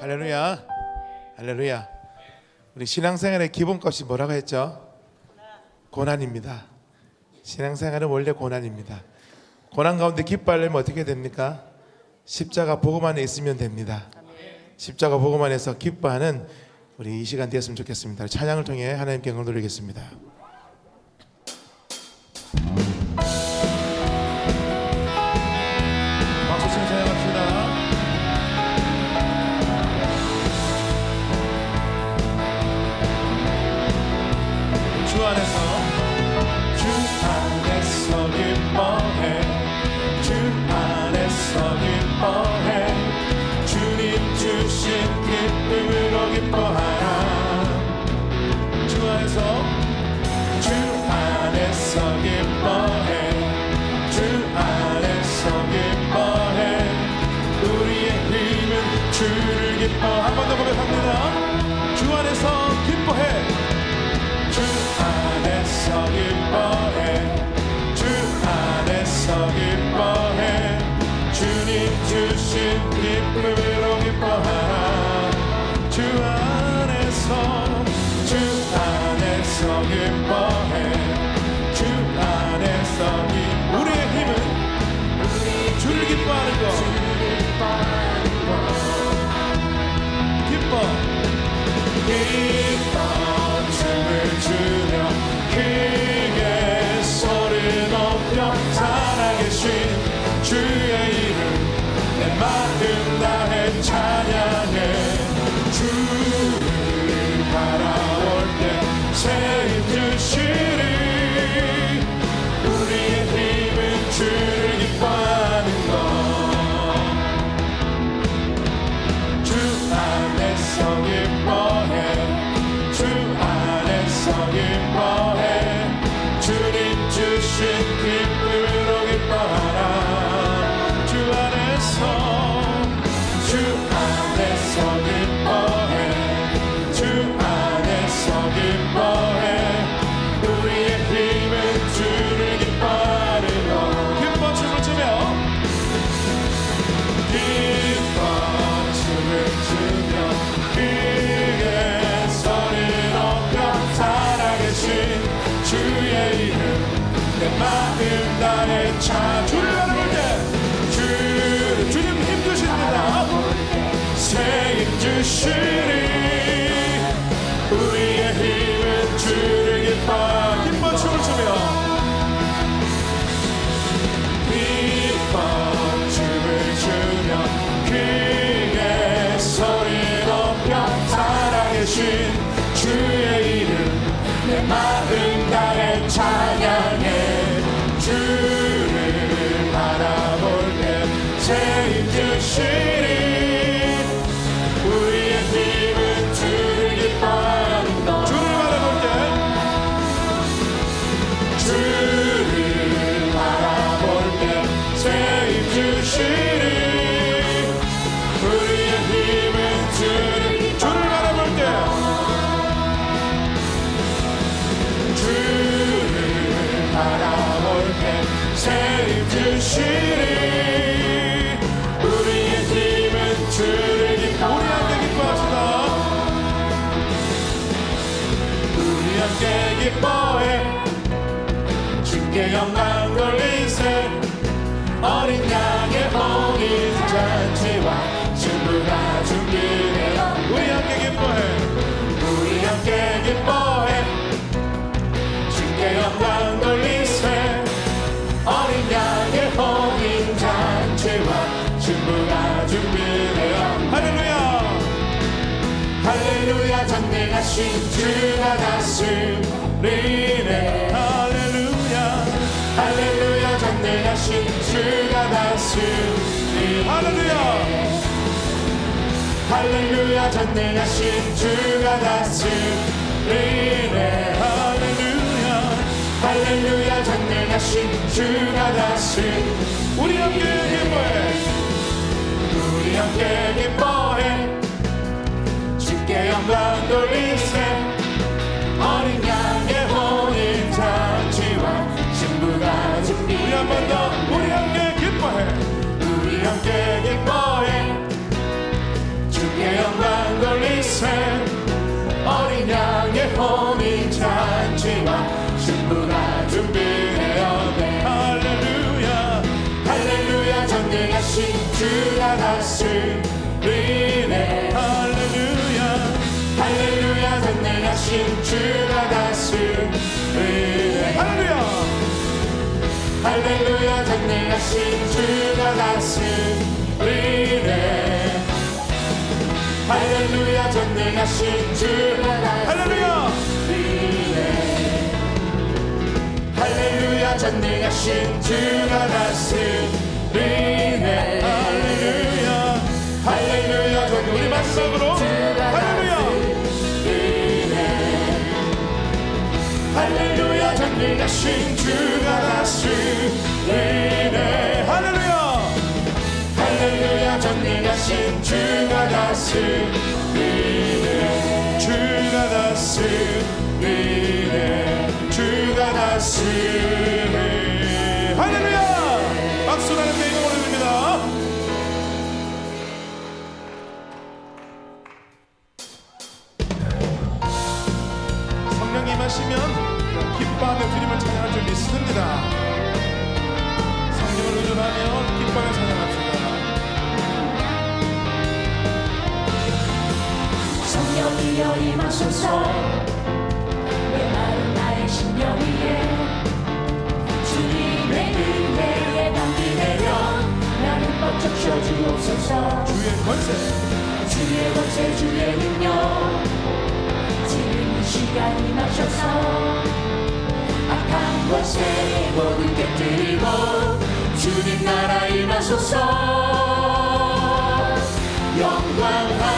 할렐루야. 할렐루야. 우리 신앙생활의 기본값이 뭐라고 했죠? 고난입니다. 신앙생활은 원래 고난입니다. 고난 가운데 기뻐하려면 어떻게 됩니까? 십자가 복음 안에 있으면 됩니다. 십자가 복음 안에서 기뻐하는 우리 이 시간 되었으면 좋겠습니다. 찬양을 통해 하나님께 영광 돌리겠습니다. 어, 한번 더 고백합니다. 是。true. 인내하신 주가 다스리 할렐루야. 할렐루야 전능하신 주가 다스리네 할렐루야. 할렐루야 전능하신 주가 다스리. 우리 함께 기뻐해. 우리 함께 기뻐해. 주께 영광 돌리세. 만나 우리 함께 기뻐해. 우리 함께 기뻐해. 주께 영광 돌리세. 어린 양의 혼인 잔치와 신부가 준비되었네. 할렐루야. 할렐루야. 전능하신 주 다스리네 할루야, 할렐루야. 전능하신 주가 다스리네 할렐루야 전능하신 주가 다스리네 할렐루야 전능하신 주가 다스리네 할렐루야 전능하신 주가 다스리네 할렐루야! 할렐루야 전 우리 마지막으로 할렐루야! 할렐루야 전능하신 주 주가 다스 임하소서 메마른 나의 심령 위에 주님의 은혜에 담비 내려 나는 뻗쳐 주옵소서 주의 권세. 주의 권세 주의 능력 지금 이 시간 임하셔서 악한 권세 모두 깨뜨리고 주님 나라 임하소서. 영광 할렐루야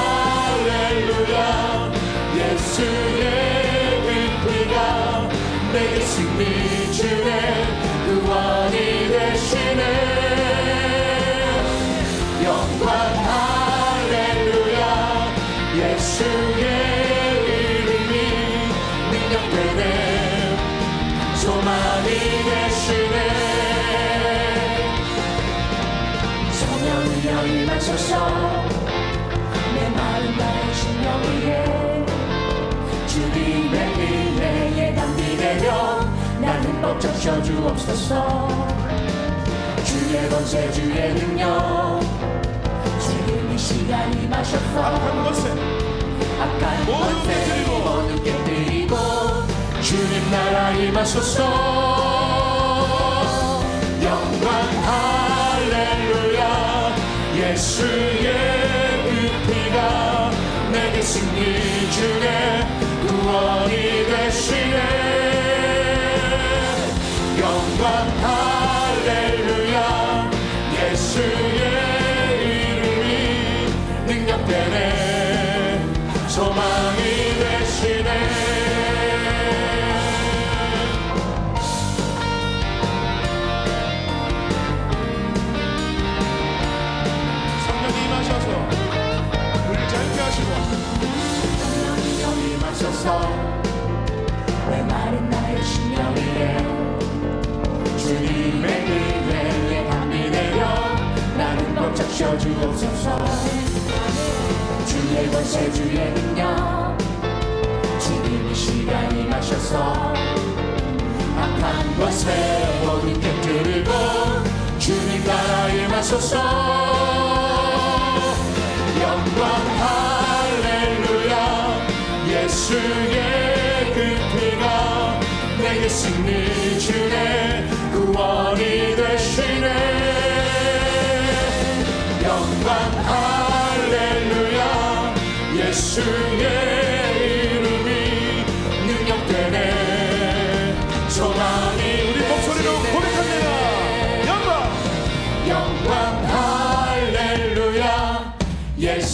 예수의 그 피가 내게 승리 주네. 구원이 되시네. 영광 할렐루야. 예수의 이름이 능력되네. 소망이 되시네. 성령이여 임하소서. 메마른 나의 심령 위에 뻗쳐 주옵소서 주의 권세 주의 능력. 지금 이 시간 임하셔서 악한 것에 악한 모두 권세 깨뜨리고 주님 나라 임하소서 영광 할렐루야. 예수의 그 피가 내게 승리 주네 구원이 되시네 하소서. 영광 할렐루야. 예수의 그 피가 내게 승리 주네. 구원이 되시네. 영광 할렐루야. 예수의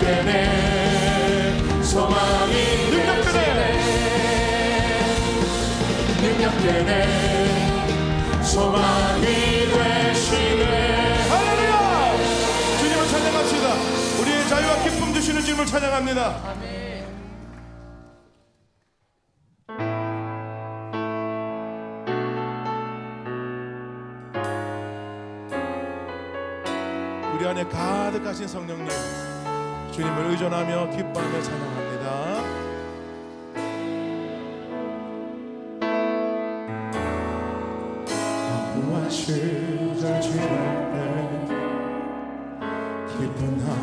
되네 소망이 능력 되네. 능력 되네 소망이 되시네. 할렐루야! 주님을 찬양합시다. 우리의 자유와 기쁨 주시는 주님을 찬양합니다. 우리 안에 가득하신 성령님 주님을 의존하며 기뻐하며 찬양합니다. 무엇을 지날 때 깊은 한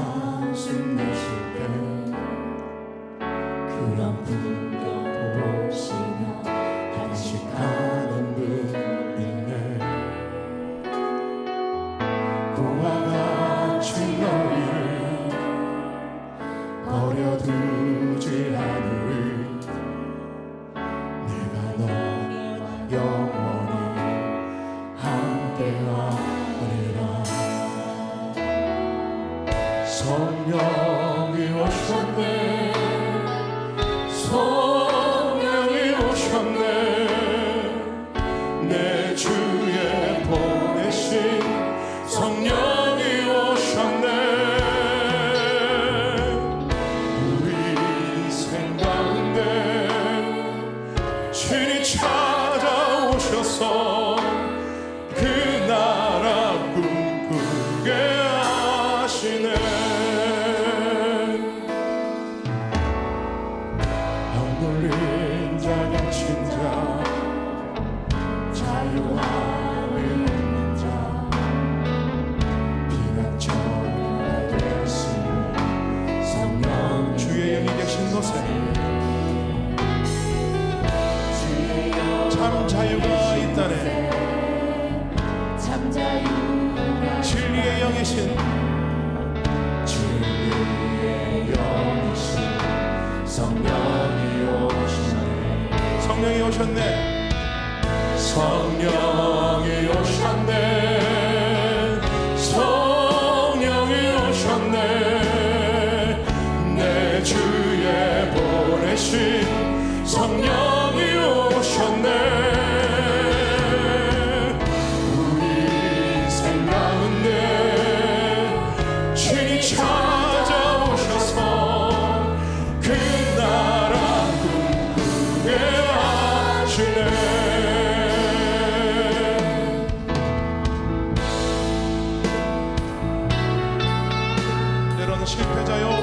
실패자요.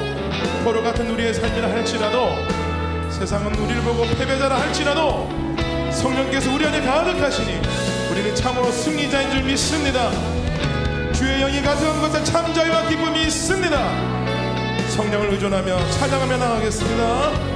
포로 같은 우리의 삶이라 할지라도 세상은 우리를 보고 패배자라 할지라도 성령께서 우리 안에 가득하시니 우리는 참으로 승리자인 줄 믿습니다. 주의 영이 가득한 곳에 참 자유와 기쁨이 있습니다. 성령을 의존하며 찬양하며 나가겠습니다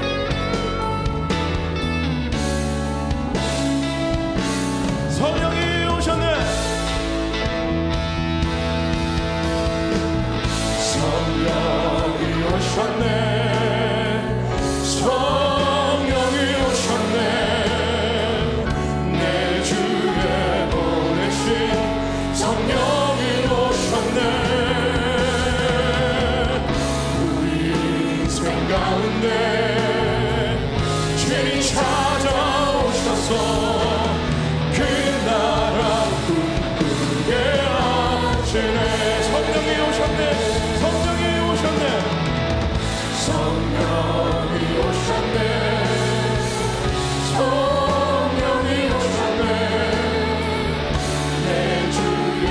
하시네 성령이 오셨네. 성령이 오셨네. 성령이 오셨네. 성령이 오셨네. 내 주에